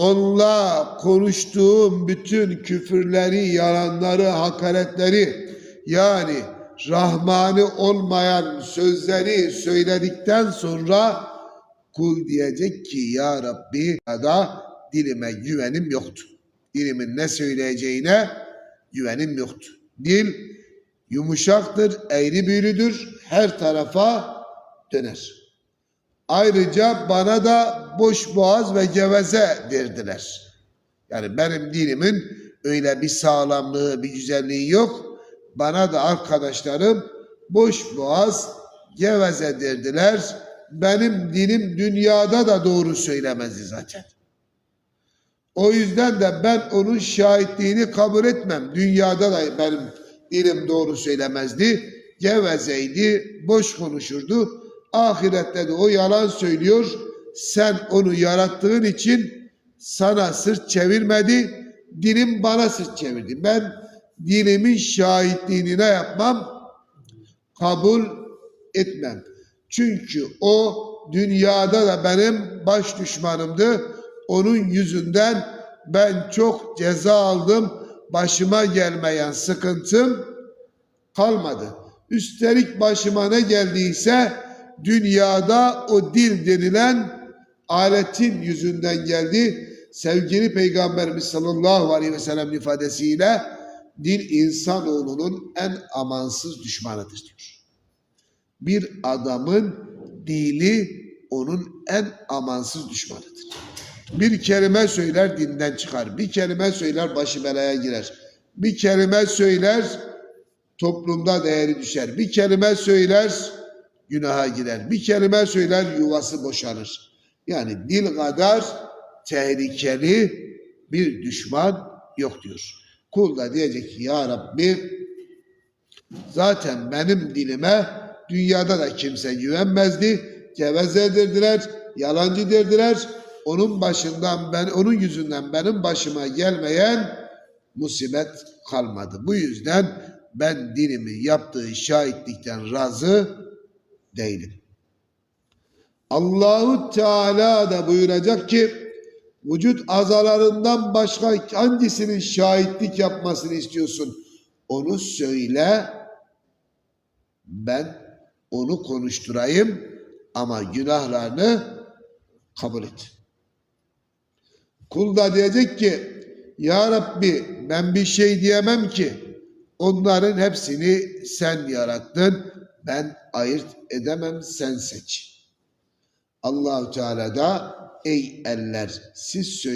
onunla konuştuğum bütün küfürleri, yalanları, hakaretleri yani Rahmanı olmayan sözleri söyledikten sonra kul diyecek ki ya Rabbi ya da dilime güvenim yoktu. Dilimin ne söyleyeceğine güvenim yoktu. Dil yumuşaktır, eğri büğrüdür, her tarafa döner. Ayrıca bana da boş boğaz ve geveze derdiler. Yani benim dilimin öyle bir sağlamlığı, bir güzelliği yok. Bana da arkadaşlarım boş boğaz, geveze derdiler. Benim dilim dünyada da doğru söylemezdi zaten. O yüzden de ben onun şahitliğini kabul etmem. Dünyada da benim dilim doğru söylemezdi. Gevezeydi, boş konuşurdu. Ahirette de o yalan söylüyor. Sen onu yarattığın için sana sırt çevirmedi. Dilim bana sırt çevirdi. Ben dilimin şahitliğini ne yapmam? Kabul etmem. Çünkü o dünyada da benim baş düşmanımdı. Onun yüzünden ben çok ceza aldım. Başıma gelmeyen sıkıntım kalmadı. Üstelik başıma ne geldiyse dünyada o dil denilen aletin yüzünden geldi. Sevgili Peygamberimiz sallallahu aleyhi ve sellem ifadesiyle dil insanoğlunun en amansız düşmanıdır diyor. Bir adamın dili onun en amansız düşmanıdır. Bir kelime söyler dinden çıkar. Bir kelime söyler başı belaya girer. Bir kelime söyler toplumda değeri düşer. Bir kelime söyler günaha girer. Bir kelime söyler yuvası boşanır. Yani dil kadar tehlikeli bir düşman yok diyor. Kul da diyecek ki ya Rabbi zaten benim dilime dünyada da kimse güvenmezdi. Geveze derdiler, yalancı derdiler. Onun başından ben onun yüzünden benim başıma gelmeyen musibet kalmadı. Bu yüzden ben dilimi yaptığı şahitlikten razı değilim. Allahu Teala da buyuracak ki vücut azalarından başka hangisinin şahitlik yapmasını istiyorsun? Onu söyle. Ben onu konuşturayım ama günahlarını kabul et. Kul da diyecek ki Ya Rabbi ben bir şey diyemem ki onların hepsini sen yarattın ben ayırt edemem sen seç. Allahu Teala da ey eller siz söyleyin